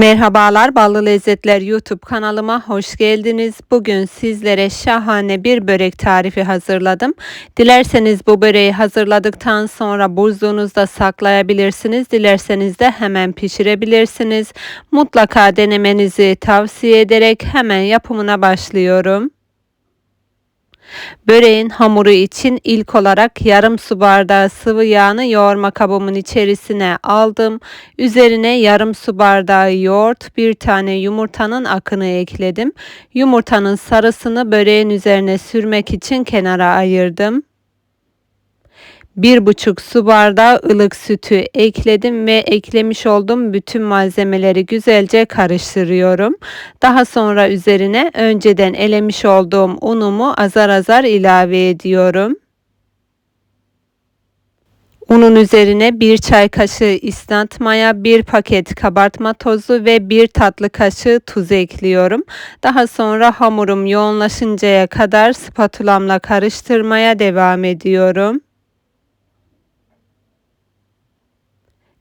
Merhabalar Ballı Lezzetler YouTube kanalıma hoş geldiniz. Bugün sizlere şahane bir börek tarifi hazırladım. Dilerseniz bu böreği hazırladıktan sonra buzluğunuzda saklayabilirsiniz. Dilerseniz de hemen pişirebilirsiniz. Mutlaka denemenizi tavsiye ederek hemen yapımına başlıyorum. Böreğin hamuru için ilk olarak yarım su bardağı sıvı yağını yoğurma kabımın içerisine aldım. Üzerine yarım su bardağı yoğurt, bir tane yumurtanın akını ekledim. Yumurtanın sarısını böreğin üzerine sürmek için kenara ayırdım. Bir buçuk su bardağı ılık sütü ekledim ve eklemiş olduğum bütün malzemeleri güzelce karıştırıyorum. Daha sonra üzerine önceden elemiş olduğum unumu azar azar ilave ediyorum. Unun üzerine bir çay kaşığı istant maya, bir paket kabartma tozu ve bir tatlı kaşığı tuz ekliyorum. Daha sonra hamurum yoğunlaşıncaya kadar spatulamla karıştırmaya devam ediyorum.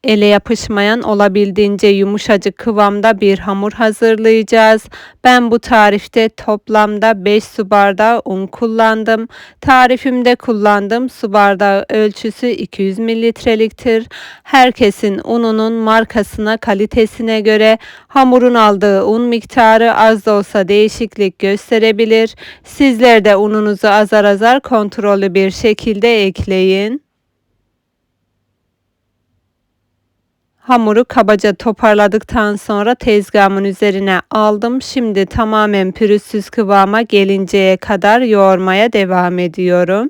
Ele yapışmayan olabildiğince yumuşacık kıvamda bir hamur hazırlayacağız. Ben bu tarifte toplamda 5 su bardağı un kullandım. Tarifimde kullandığım su bardağı ölçüsü 200 mililitreliktir. Herkesin ununun markasına, kalitesine göre hamurun aldığı un miktarı az da olsa değişiklik gösterebilir. Sizler de ununuzu azar azar kontrollü bir şekilde ekleyin. Hamuru kabaca toparladıktan sonra tezgahımın üzerine aldım. Şimdi tamamen pürüzsüz kıvama gelinceye kadar yoğurmaya devam ediyorum.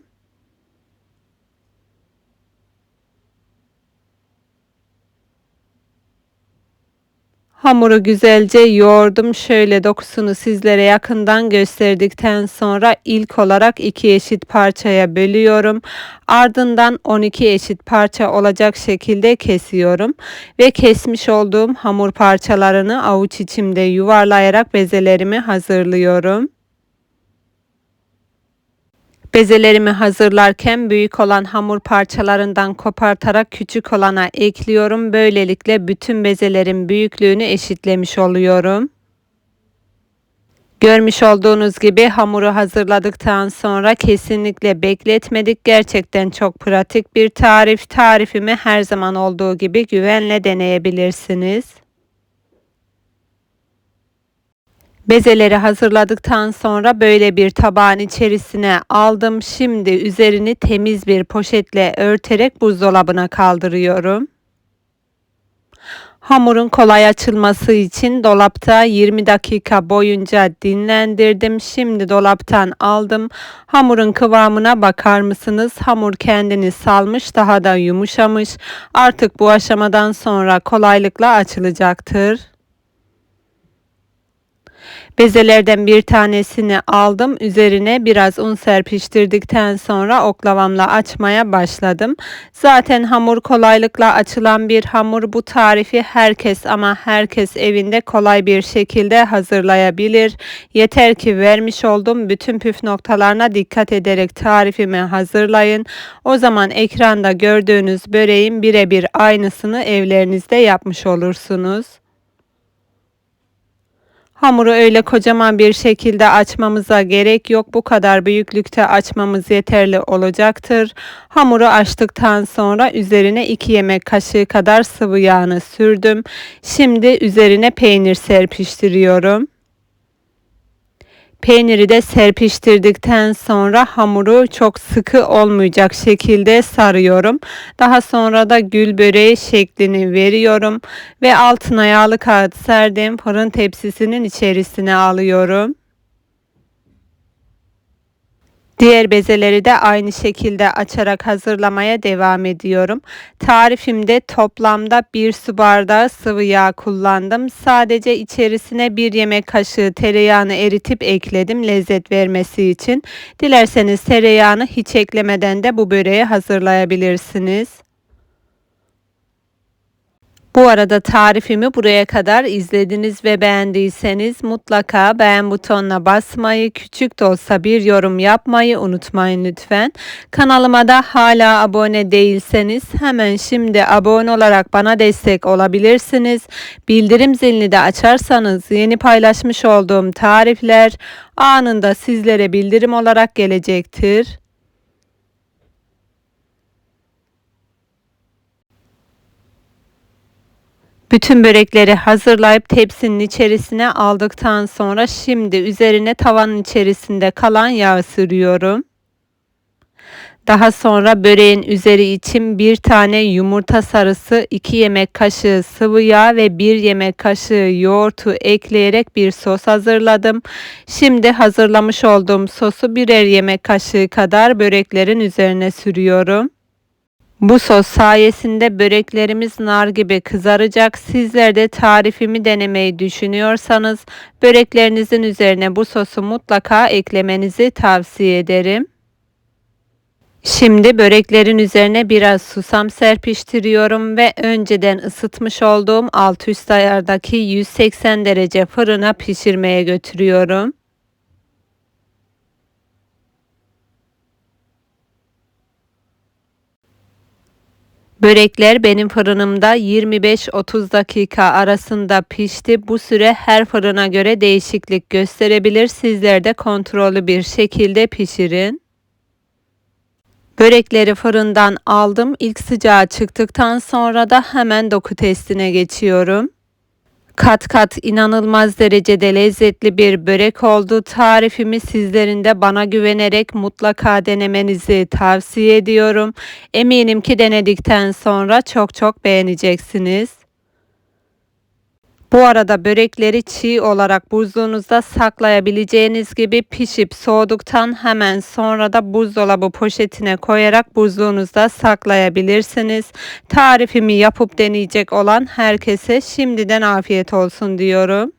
Hamuru güzelce yoğurdum. Şöyle dokusunu sizlere yakından gösterdikten sonra ilk olarak iki eşit parçaya bölüyorum. Ardından 12 eşit parça olacak şekilde kesiyorum. Ve kesmiş olduğum hamur parçalarını avuç içimde yuvarlayarak bezelerimi hazırlıyorum. Bezelerimi hazırlarken büyük olan hamur parçalarından kopartarak küçük olana ekliyorum. Böylelikle bütün bezelerin büyüklüğünü eşitlemiş oluyorum. Görmüş olduğunuz gibi hamuru hazırladıktan sonra kesinlikle bekletmedik. Gerçekten çok pratik bir tarif. Tarifimi her zaman olduğu gibi güvenle deneyebilirsiniz. Bezeleri hazırladıktan sonra böyle bir tabağın içerisine aldım. Şimdi üzerini temiz bir poşetle örterek buzdolabına kaldırıyorum. Hamurun kolay açılması için dolapta 20 dakika boyunca dinlendirdim. Şimdi dolaptan aldım. Hamurun kıvamına bakar mısınız? Hamur kendini salmış, daha da yumuşamış. Artık bu aşamadan sonra kolaylıkla açılacaktır. Bezelerden bir tanesini aldım. Üzerine biraz un serpiştirdikten sonra oklavamla açmaya başladım. Zaten hamur kolaylıkla açılan bir hamur. Bu tarifi herkes ama herkes evinde kolay bir şekilde hazırlayabilir. Yeter ki vermiş olduğum bütün püf noktalarına dikkat ederek tarifimi hazırlayın. O zaman ekranda gördüğünüz böreğin birebir aynısını evlerinizde yapmış olursunuz. Hamuru öyle kocaman bir şekilde açmamıza gerek yok. Bu kadar büyüklükte açmamız yeterli olacaktır. Hamuru açtıktan sonra üzerine 2 yemek kaşığı kadar sıvı yağını sürdüm. Şimdi üzerine peynir serpiştiriyorum. Peyniri de serpiştirdikten sonra hamuru çok sıkı olmayacak şekilde sarıyorum. Daha sonra da gül böreği şeklini veriyorum ve altına yağlı kağıt serdiğim fırın tepsisinin içerisine alıyorum. Diğer bezeleri de aynı şekilde açarak hazırlamaya devam ediyorum. Tarifimde toplamda 1 su bardağı sıvı yağ kullandım. Sadece içerisine 1 yemek kaşığı tereyağını eritip ekledim lezzet vermesi için. Dilerseniz tereyağını hiç eklemeden de bu böreği hazırlayabilirsiniz. Bu arada tarifimi buraya kadar izlediniz ve beğendiyseniz mutlaka beğen butonuna basmayı, küçük de olsa bir yorum yapmayı unutmayın lütfen. Kanalıma da hala abone değilseniz hemen şimdi abone olarak bana destek olabilirsiniz. Bildirim zilini de açarsanız yeni paylaşmış olduğum tarifler anında sizlere bildirim olarak gelecektir. Bütün börekleri hazırlayıp tepsinin içerisine aldıktan sonra şimdi üzerine tavanın içerisinde kalan yağı sürüyorum. Daha sonra böreğin üzeri için bir tane yumurta sarısı, 2 yemek kaşığı sıvı yağ ve 1 yemek kaşığı yoğurtu ekleyerek bir sos hazırladım. Şimdi hazırlamış olduğum sosu birer yemek kaşığı kadar böreklerin üzerine sürüyorum. Bu sos sayesinde böreklerimiz nar gibi kızaracak. Sizler de tarifimi denemeyi düşünüyorsanız böreklerinizin üzerine bu sosu mutlaka eklemenizi tavsiye ederim. Şimdi böreklerin üzerine biraz susam serpiştiriyorum ve önceden ısıtmış olduğum alt üst ayardaki 180 derece fırına pişirmeye götürüyorum. Börekler benim fırınımda 25-30 dakika arasında pişti. Bu süre her fırına göre değişiklik gösterebilir. Sizler de kontrollü bir şekilde pişirin. Börekleri fırından aldım. İlk sıcağı çıktıktan sonra da hemen doku testine geçiyorum. Kat kat inanılmaz derecede lezzetli bir börek oldu. Tarifimi sizlerin de bana güvenerek mutlaka denemenizi tavsiye ediyorum. Eminim ki denedikten sonra çok çok beğeneceksiniz. Bu arada börekleri çiğ olarak buzluğunuzda saklayabileceğiniz gibi pişip soğuduktan hemen sonra da buzdolabı poşetine koyarak buzluğunuzda saklayabilirsiniz. Tarifimi yapıp deneyecek olan herkese şimdiden afiyet olsun diyorum.